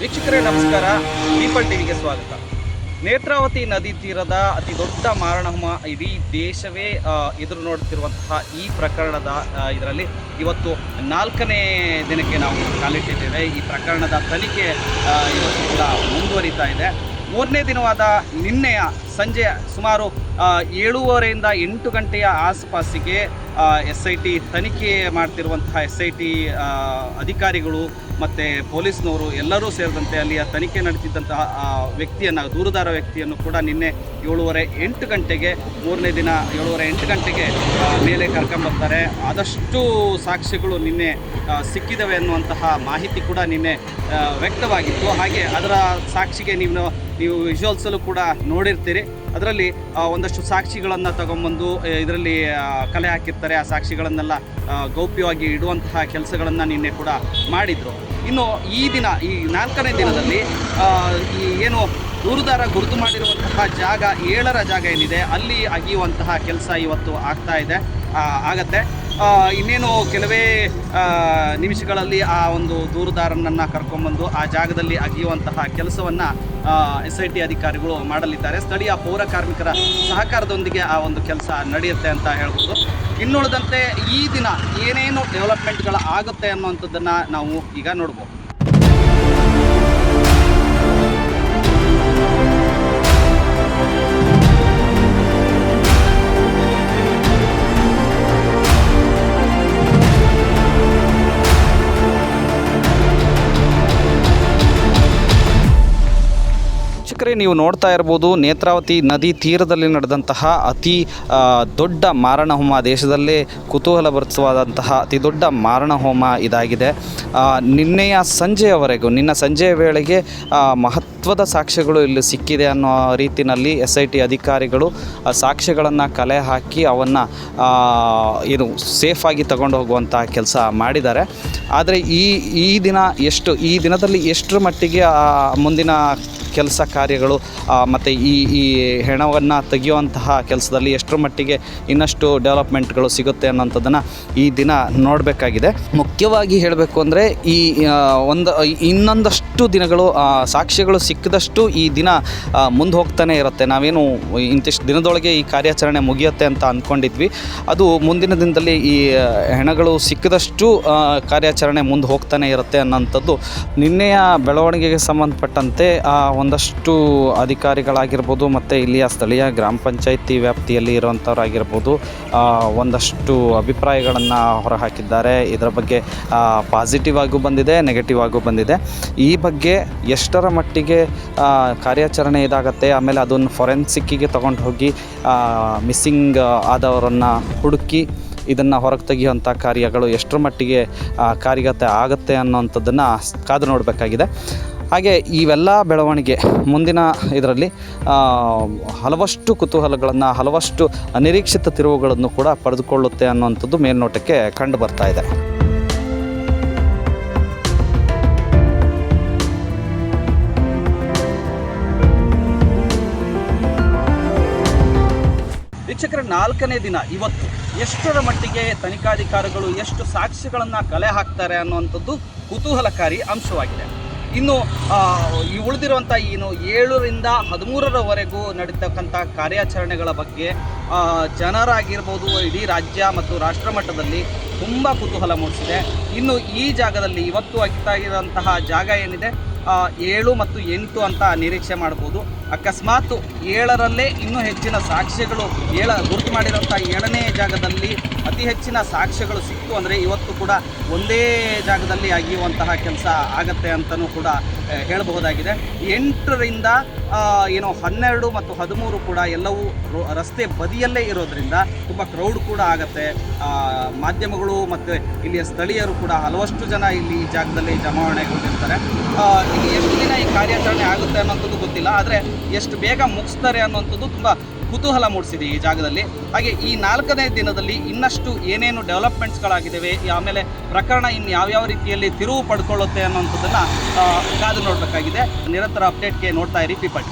ವೀಕ್ಷಕರೇ, ನಮಸ್ಕಾರ. ಪೀಪಲ್ ಟಿವಿಗೆ ಸ್ವಾಗತ. ನೇತ್ರಾವತಿ ನದಿ ತೀರದ ಅತಿ ದೊಡ್ಡ ಮಾರಣಹೋಮ ಇಡೀ ದೇಶವೇ ಎದುರು ನೋಡುತ್ತಿರುವಂತಹ ಈ ಪ್ರಕರಣದ ಇದರಲ್ಲಿ ಇವತ್ತು ನಾಲ್ಕನೇ ದಿನಕ್ಕೆ ನಾವು ಕಾಲಿಟ್ಟಿದ್ದೇವೆ. ಈ ಪ್ರಕರಣದ ತನಿಖೆ ಇವತ್ತು ಕೂಡ ಮುಂದುವರಿತಾ ಇದೆ. ಮೂರನೇ ದಿನವಾದ ನಿನ್ನೆಯ ಸಂಜೆ ಸುಮಾರು ಏಳುವರೆಯಿಂದ ಎಂಟು ಗಂಟೆಯ ಆಸುಪಾಸಿಗೆ ಎಸ್ ಐ ಟಿ ತನಿಖೆ ಮಾಡ್ತಿರುವಂತಹ ಎಸ್ ಐ ಟಿ ಅಧಿಕಾರಿಗಳು ಮತ್ತು ಪೊಲೀಸ್ನವರು ಎಲ್ಲರೂ ಸೇರಿದಂತೆ ಅಲ್ಲಿಯ ತನಿಖೆ ನಡೆಸಿದ್ದಂತಹ ವ್ಯಕ್ತಿಯನ್ನು, ದೂರುದಾರ ವ್ಯಕ್ತಿಯನ್ನು ಕೂಡ ನಿನ್ನೆ ಏಳುವರೆ ಎಂಟು ಗಂಟೆಗೆ, ಮೂರನೇ ದಿನ ಏಳುವರೆ ಎಂಟು ಗಂಟೆಗೆ ಮೇಲೆ ಕರ್ಕೊಂಬರ್ತಾರೆ ಆದಷ್ಟು ಸಾಕ್ಷಿಗಳು ನಿನ್ನೆ ಸಿಕ್ಕಿದವೆ ಅನ್ನುವಂತಹ ಮಾಹಿತಿ ಕೂಡ ನಿನ್ನೆ ವ್ಯಕ್ತವಾಗಿತ್ತು. ಹಾಗೆ ಅದರ ಸಾಕ್ಷಿಗೆ ನೀವು ನೀವು ವಿಜುವಲ್ಸಲ್ಲೂ ಕೂಡ ನೋಡಿರ್ತೀರಿ. ಅದರಲ್ಲಿ ಒಂದಷ್ಟು ಸಾಕ್ಷಿಗಳನ್ನು ತಗೊಂಬಂದು ಇದರಲ್ಲಿ ಕಲೆ ಹಾಕಿರ್ತಾರೆ. ಆ ಸಾಕ್ಷಿಗಳನ್ನೆಲ್ಲ ಗೌಪ್ಯವಾಗಿ ಇಡುವಂತಹ ಕೆಲಸಗಳನ್ನು ನಿನ್ನೆ ಕೂಡ ಮಾಡಿದರು. ಇನ್ನು ಈ ದಿನ, ಈ ನಾಲ್ಕನೇ ದಿನದಲ್ಲಿ ಈ ಏನು ದೂರುದಾರ ಗುರುತು ಮಾಡಿರುವಂತಹ ಜಾಗ, ಏಳರ ಜಾಗ ಏನಿದೆ, ಅಲ್ಲಿ ಅಗಿಯುವಂತಹ ಕೆಲಸ ಇವತ್ತು ಆಗ್ತಾ ಇದೆ. ಆಗತ್ತೆ. ಇನ್ನೇನು ಕೆಲವೇ ನಿಮಿಷಗಳಲ್ಲಿ ಆ ಒಂದು ದೂರುದಾರನನ್ನು ಕರ್ಕೊಂಡ್ಬಂದು ಆ ಜಾಗದಲ್ಲಿ ಅಗಿಯುವಂತಹ ಕೆಲಸವನ್ನು ಎಸ್ ಐ ಟಿ ಅಧಿಕಾರಿಗಳು ಮಾಡಲಿದ್ದಾರೆ. ಸ್ಥಳೀಯ ಪೌರ ಕಾರ್ಮಿಕರ ಸಹಕಾರದೊಂದಿಗೆ ಆ ಒಂದು ಕೆಲಸ ನಡೆಯುತ್ತೆ ಅಂತ ಹೇಳ್ಬೋದು. ಇನ್ನುಳಿದಂತೆ ಈ ದಿನ ಏನೇನು ಡೆವಲಪ್ಮೆಂಟ್ಗಳು ಆಗುತ್ತೆ ಅನ್ನುವಂಥದ್ದನ್ನು ನಾವು ಈಗ ನೋಡ್ಬೋದು. ಶಿಕ್ಷಕರೇ ನೀವು ನೋಡ್ತಾ ಇರ್ಬೋದು, ನೇತ್ರಾವತಿ ನದಿ ತೀರದಲ್ಲಿ ನಡೆದಂತಹ ಅತಿ ದೊಡ್ಡ ದೊಡ್ಡ ಮಾರಣಹೋಮ ದೇಶದಲ್ಲೇ ಕುತೂಹಲ ಭರಿಸುವಾದಂತಹ ಅತಿ ದೊಡ್ಡ ಮಾರಣ ಹೋಮ ಇದಾಗಿದೆ ನಿನ್ನೆಯ ಸಂಜೆಯವರೆಗೂ, ನಿನ್ನ ಸಂಜೆಯ ವೇಳೆಗೆ ಮಹತ್ವದ ಸಾಕ್ಷ್ಯಗಳು ಇಲ್ಲಿ ಸಿಕ್ಕಿದೆ ಅನ್ನೋ ರೀತಿಯಲ್ಲಿ ಎಸ್ ಐ ಟಿ ಅಧಿಕಾರಿಗಳು ಸಾಕ್ಷ್ಯಗಳನ್ನು ಕಲೆ ಹಾಕಿ ಅವನ್ನು ಏನು ಸೇಫಾಗಿ ತಗೊಂಡು ಹೋಗುವಂತಹ ಕೆಲಸ ಮಾಡಿದ್ದಾರೆ. ಆದರೆ ಈ ಈ ದಿನ ಎಷ್ಟು, ಈ ದಿನದಲ್ಲಿ ಎಷ್ಟರ ಮಟ್ಟಿಗೆ ಮುಂದಿನ ಕೆಲಸ ಕಾರ್ಯಗಳು ಮತ್ತು ಈ ಈ ಹೆಣವನ್ನು ತೆಗೆಯುವಂತಹ ಕೆಲಸದಲ್ಲಿ ಎಷ್ಟರ ಮಟ್ಟಿಗೆ ಇನ್ನಷ್ಟು ಡೆವಲಪ್ಮೆಂಟ್ಗಳು ಸಿಗುತ್ತೆ ಅನ್ನೋಂಥದ್ದನ್ನು ಈ ದಿನ ನೋಡಬೇಕಾಗಿದೆ. ಮುಖ್ಯವಾಗಿ ಹೇಳಬೇಕು ಅಂದರೆ ಈ ಒಂದು ಇನ್ನೊಂದಷ್ಟು ದಿನಗಳು ಸಾಕ್ಷ್ಯಗಳು ಸಿಕ್ಕಿದಷ್ಟು ಈ ದಿನ ಮುಂದೆ ಹೋಗ್ತಾನೆ ಇರುತ್ತೆ. ನಾವೇನು ಇಂತಿಷ್ಟು ದಿನದೊಳಗೆ ಈ ಕಾರ್ಯಾಚರಣೆ ಮುಗಿಯುತ್ತೆ ಅಂತ ಅಂದ್ಕೊಂಡಿದ್ವಿ ಅದು ಮುಂದಿನ ದಿನದಲ್ಲಿ ಈ ಹೆಣಗಳು ಸಿಕ್ಕಿದಷ್ಟು ಕಾರ್ಯಾಚರಣೆ ಮುಂದೆ ಹೋಗ್ತಾನೆ ಇರುತ್ತೆ ಅನ್ನೋಂಥದ್ದು ನಿನ್ನೆಯ ಬೆಳವಣಿಗೆಗೆ ಸಂಬಂಧಪಟ್ಟಂತೆ ಆ, ಒಂದಷ್ಟು ಅಧಿಕಾರಿಗಳಾಗಿರ್ಬೋದು ಮತ್ತು ಇಲ್ಲಿಯ ಸ್ಥಳೀಯ ಗ್ರಾಮ ಪಂಚಾಯಿತಿ ವ್ಯಾಪ್ತಿಯಲ್ಲಿ ಇರುವಂಥವರಾಗಿರ್ಬೋದು ಒಂದಷ್ಟು ಅಭಿಪ್ರಾಯಗಳನ್ನು ಹೊರಹಾಕಿದ್ದಾರೆ. ಇದರ ಬಗ್ಗೆ ಪಾಸಿಟಿವ್ ಆಗೂ ಬಂದಿದೆ ನೆಗೆಟಿವ್ ಆಗೂ ಬಂದಿದೆ. ಈ ಬಗ್ಗೆ ಎಷ್ಟರ ಮಟ್ಟಿಗೆ ಕಾರ್ಯಾಚರಣೆ ಇದಾಗತ್ತೆ, ಆಮೇಲೆ ಅದನ್ನು ಫೊರೆನ್ಸಿಕ್ಕಿಗೆ ತಗೊಂಡು ಹೋಗಿ ಮಿಸ್ಸಿಂಗ್ ಆದವರನ್ನು ಹುಡುಕಿ ಇದನ್ನು ಹೊರಗೆ ತೆಗೆಯುವಂಥ ಕಾರ್ಯಗಳು ಎಷ್ಟರ ಮಟ್ಟಿಗೆ ಕಾರ್ಯಗತ ಆಗುತ್ತೆ ಅನ್ನೋವಂಥದ್ದನ್ನು ಕಾದು ನೋಡಬೇಕಾಗಿದೆ. ಹಾಗೆ ಇವೆಲ್ಲ ಬೆಳವಣಿಗೆ ಮುಂದಿನ ಇದರಲ್ಲಿ ಹಲವಷ್ಟು ಕುತೂಹಲಗಳನ್ನು, ಹಲವಷ್ಟು ಅನಿರೀಕ್ಷಿತ ತಿರುವುಗಳನ್ನು ಕೂಡ ಪಡೆದುಕೊಳ್ಳುತ್ತೆ ಅನ್ನುವಂಥದ್ದು ಮೇಲ್ನೋಟಕ್ಕೆ ಕಂಡು ಬರ್ತಾ ಇದೆ. ವೀಕ್ಷಕರ, ನಾಲ್ಕನೇ ದಿನ, ಇವತ್ತು ಎಷ್ಟರ ಮಟ್ಟಿಗೆ ತನಿಖಾಧಿಕಾರಿಗಳು ಎಷ್ಟು ಸಾಕ್ಷ್ಯಗಳನ್ನು ಕಲೆ ಹಾಕ್ತಾರೆ ಅನ್ನುವಂಥದ್ದು ಕುತೂಹಲಕಾರಿ ಅಂಶವಾಗಿದೆ. ಇನ್ನು ಈ ಉಳಿದಿರುವಂಥ ಏನು ಏಳರಿಂದ ಹದಿಮೂರರವರೆಗೂ ನಡೀತಕ್ಕಂಥ ಕಾರ್ಯಾಚರಣೆಗಳ ಬಗ್ಗೆ ಜನರಾಗಿರ್ಬೋದು, ಇಡೀ ರಾಜ್ಯ ಮತ್ತು ರಾಷ್ಟ್ರ ಮಟ್ಟದಲ್ಲಿ ತುಂಬ ಕುತೂಹಲ ಮೂಡಿಸಿದೆ. ಇನ್ನು ಈ ಜಾಗದಲ್ಲಿ ಇವತ್ತು ಅಗಿತಾ ಇರುವಂತಹ ಜಾಗ ಏನಿದೆ ಏಳು ಮತ್ತು ಎಂಟು ಅಂತ ನಿರೀಕ್ಷೆ ಮಾಡ್ಬೋದು. ಅಕಸ್ಮಾತ್ ಏಳರಲ್ಲೇ ಇನ್ನೂ ಹೆಚ್ಚಿನ ಸಾಕ್ಷ್ಯಗಳು ಏಳ ಗುರುತು ಮಾಡಿರೋಂಥ ಏಳನೇ ಜಾಗದಲ್ಲಿ ಅತಿ ಹೆಚ್ಚಿನ ಸಾಕ್ಷ್ಯಗಳು ಸಿಕ್ತು ಅಂದರೆ ಇವತ್ತು ಕೂಡ ಒಂದೇ ಜಾಗದಲ್ಲಿ ಅಗಿಯುವಂತಹ ಕೆಲಸ ಆಗತ್ತೆ ಅಂತಲೂ ಕೂಡ ಹೇಳಬಹುದಾಗಿದೆ. ಎಂಟರಿಂದ ಏನೋ ಹನ್ನೆರಡು ಮತ್ತು ಹದಿಮೂರು ಕೂಡ ಎಲ್ಲವೂ ರಸ್ತೆ ಬದಿಯಲ್ಲೇ ಇರೋದ್ರಿಂದ ತುಂಬ ಕ್ರೌಡ್ ಕೂಡ ಆಗತ್ತೆ. ಮಾಧ್ಯಮಗಳು ಮತ್ತು ಇಲ್ಲಿಯ ಸ್ಥಳೀಯರು ಕೂಡ ಹಲವಷ್ಟು ಜನ ಇಲ್ಲಿ ಈ ಜಾಗದಲ್ಲಿ ಜಮಾವಣೆಗೊಂಡಿರ್ತಾರೆ. ಕಾರ್ಯಾಚರಣೆ ಆಗುತ್ತೆ ಅನ್ನೋಂಥದ್ದು ಗೊತ್ತಿಲ್ಲ, ಆದರೆ ಎಷ್ಟು ಬೇಗ ಮುಗಿಸ್ತಾರೆ ಅನ್ನೋಂಥದ್ದು ತುಂಬ ಕುತೂಹಲ ಮೂಡಿಸಿದೆ ಈ ಜಾಗದಲ್ಲಿ. ಹಾಗೆ ಈ ನಾಲ್ಕನೇ ದಿನದಲ್ಲಿ ಇನ್ನಷ್ಟು ಏನೇನು ಡೆವಲಪ್ಮೆಂಟ್ಸ್ಗಳಾಗಿದ್ದಾವೆ ಆಮೇಲೆ ಪ್ರಕರಣ ಇನ್ನು ಯಾವ್ಯಾವ ರೀತಿಯಲ್ಲಿ ತಿರುವು ಪಡ್ಕೊಳ್ಳುತ್ತೆ ಅನ್ನೋಂಥದ್ದನ್ನು ಕಾದು ನೋಡಬೇಕಾಗಿದೆ. ನಿರಂತರ ಅಪ್ಡೇಟ್ಗೆ ನೋಡ್ತಾ ಇರಿ, ಪೀಪಲ್